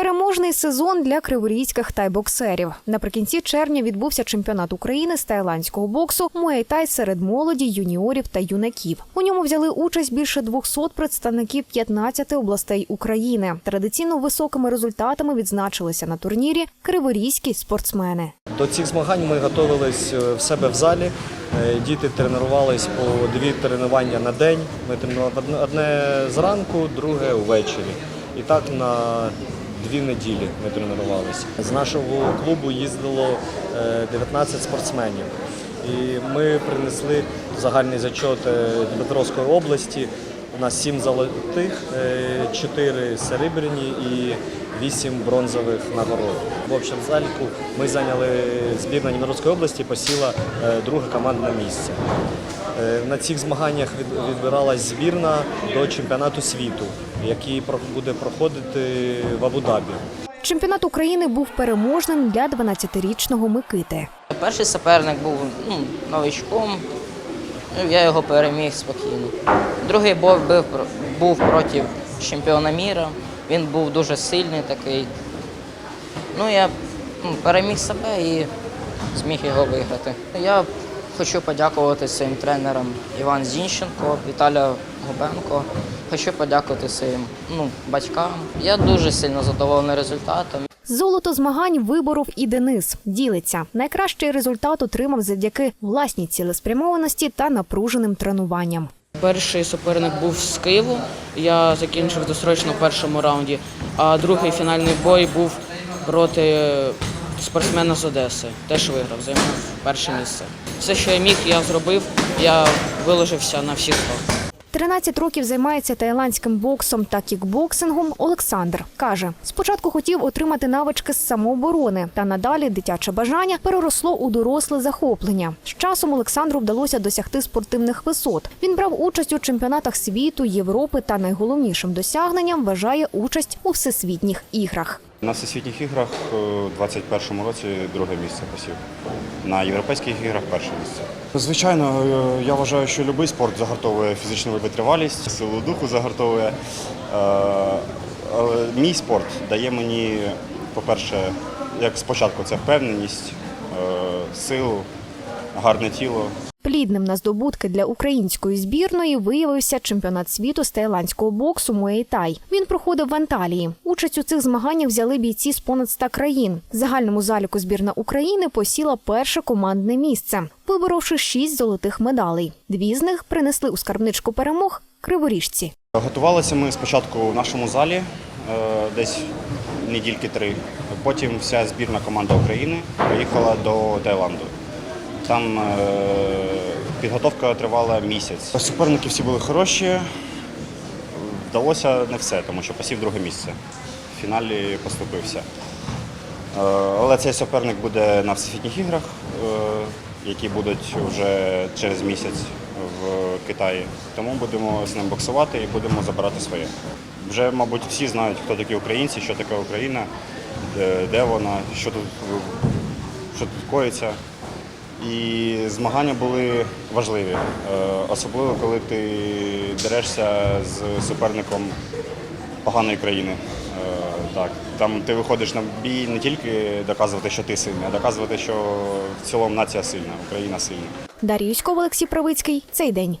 Переможний сезон для криворізьких тайбоксерів. Наприкінці червня відбувся чемпіонат України з тайландського боксу Муейтай серед молоді, юніорів та юнаків. У ньому взяли участь більше 200 представників 15 областей України. Традиційно високими результатами відзначилися на турнірі криворізькі спортсмени. До цих змагань ми готувалися в себе в залі. Е, Діти тренувались по дві тренування на день. Ми тренували одне- зранку, друге ввечері. І так на дві неділі ми тренувалися. З нашого клубу їздило е, 19 спортсменів. І ми принесли загальний зачет е, Дніпропетровської області. У нас 7 золотих, 4 серебряні і 8 бронзових нагород. В общем заліку ми зайняли збірна Дніпропетровської області, посіла е, друге командне місце. Е, На цих змаганнях від- відбиралась збірна до чемпіонату світу, який буде проходити в Абу-Дабі. Чемпіонат України був переможним для 12-річного Микити. Перший суперник був ну, новичком, я його переміг спокійно. Другий бой був, був проти чемпіона міра. Він був дуже сильний такий. Ну, я ну, переміг себе і зміг його виграти. Я хочу подякувати своїм тренерам Іван Зінченко, Віталя Губенко. Хочу подякувати своїм ну, батькам. Я дуже сильно задоволений результатом. Золото змагань виборов і Денис. Ділиться. Найкращий результат отримав завдяки власній цілеспрямованості та напруженим тренуванням. Перший суперник був з Києву. Я закінчив досрочно в першому раунді, а другий фінальний бой був проти спортсмена з Одеси. Теж виграв, займав перше місце. Все, що я міг, я зробив. Я виложився на всі 100. 13 років займається таїландським боксом та кікбоксингом Олександр. Каже, спочатку хотів отримати навички з самооборони, та надалі дитяче бажання переросло у доросле захоплення. З часом Олександру вдалося досягти спортивних висот. Він брав участь у чемпіонатах світу, Європи та найголовнішим досягненням вважає участь у всесвітніх іграх. На всесвітніх іграх е, у 21-му році друге місце посів. На європейських іграх перше місце. Звичайно, е, я вважаю, що будь-який спорт загартовує фізичну витривалість, силу духу загартовує. Е, Але мій спорт дає мені, по-перше, як спочатку, це впевненість, силу, гарне тіло. Плідним на здобутки для української збірної виявився чемпіонат світу з таїландського боксу Муейтай. Він проходив в Анталії. Участь у цих змаганнях взяли бійці з понад 100 країн. В загальному заліку збірна України посіла перше командне місце, виборовши шість золотих медалей. Дві з них принесли у скарбничку перемог криворіжці. Готувалися ми спочатку в нашому залі, е, десь недільки три. Потім вся збірна команда України поїхала до Таїланду. Там е, підготовка тривала місяць. Суперники всі були хороші. Вдалося не все, тому що посів друге місце. В фіналі поступився. Е, Але цей суперник буде на всесвітніх іграх, е, які будуть вже через місяць в Китаї. Тому будемо з ним боксувати і будемо забирати своє. Вже, мабуть, всі знають, хто такі українці, що таке Україна, де, де вона, що тут, що тут коїться. І змагання були важливі, е, особливо коли ти дерешся з суперником поганої країни. Е, Так, там ти виходиш на бій не тільки доказувати, що ти сильний, а доказувати, що в цілому нація сильна, Україна сильна. Дар'я Юськов, Олексій Правицький. Цей день.